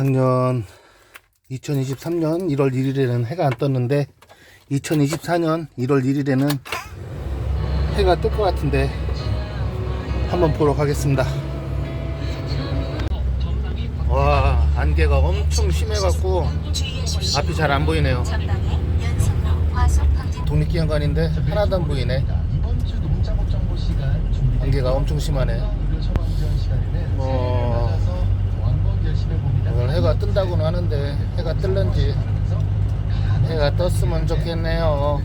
작년 2023년 1월 1일에는 해가 안 떴는데 2024년 1월 1일에는 해가 뜰 것 같은데 한번 보러 가겠습니다. 와 안개가 엄청 심해갖고 앞이 잘 안 보이네요. 독립기념관인데 하나도 안 보이네. 안개가 엄청 심하네. 뭐 오늘 해가 뜬다고는 하는데 해가 뜰는지 해가 떴으면 좋겠네요.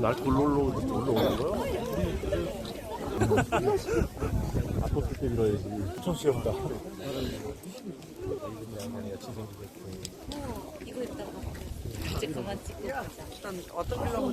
날 돌로 올라오는 거야? 아팠을 때 밀어야지. 좀 시험다. 이거 있다가 이제 그만 찍고 가자. 어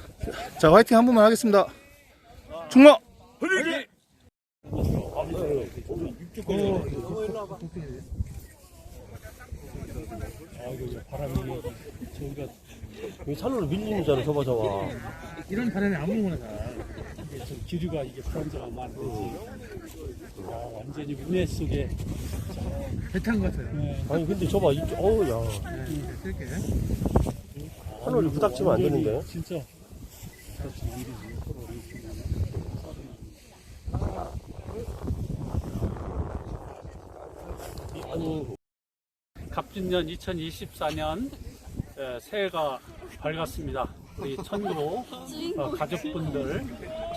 자 화이팅 한 번만 하겠습니다. 충마. 여기 산으로 밀리는 줄 알아, 저봐, 저봐. 이런 바람에 아무거나 다 이게 좀 기류가 이게 불안정하면 안 되지. 야, 완전히 문해 속에 배탄 같아요. 네. 아니, 근데 저봐, 이쪽, 어우, 야. 이렇게 하늘이 부닥치면 안 되는데. 진짜 그렇지 일이지. 갑진년 2024년 새해가 밝았습니다. 우리 천구 어, 가족분들,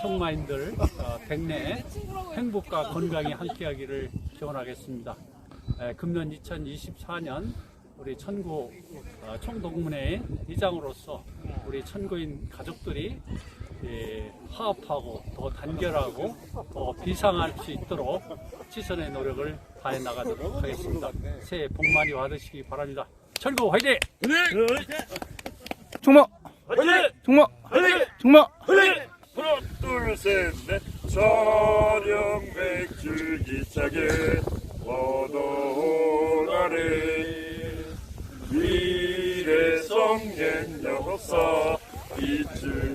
청마인들 어, 백내 행복과 건강이 함께하기를 기원하겠습니다. 에, 금년 2024년 우리 천구 어, 총동문회 이장으로서 우리 천구인 가족들이 예, 화합하고 더 단결하고 더 비상할 수 있도록 최선의 노력을 다해 나가도록 하겠습니다. 새해 복 많이 받으시기 바랍니다. 천구 화이팅! 충마. 충마. 충마. 하나 둘셋넷 촬영 백줄 기차게 워동 아래 미래 성년 역사 빛을 부리고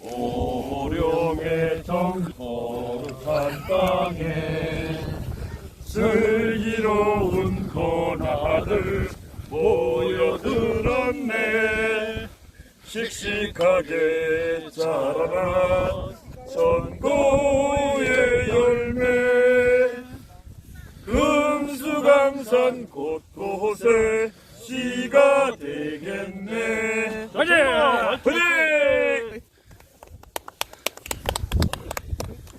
오룡의 정 거룩한 땅에 슬기로운 권하들 모여들었네. 씩씩하게 자라난 천고의 열매. 금수강산 곳곳에 씨가 되겠네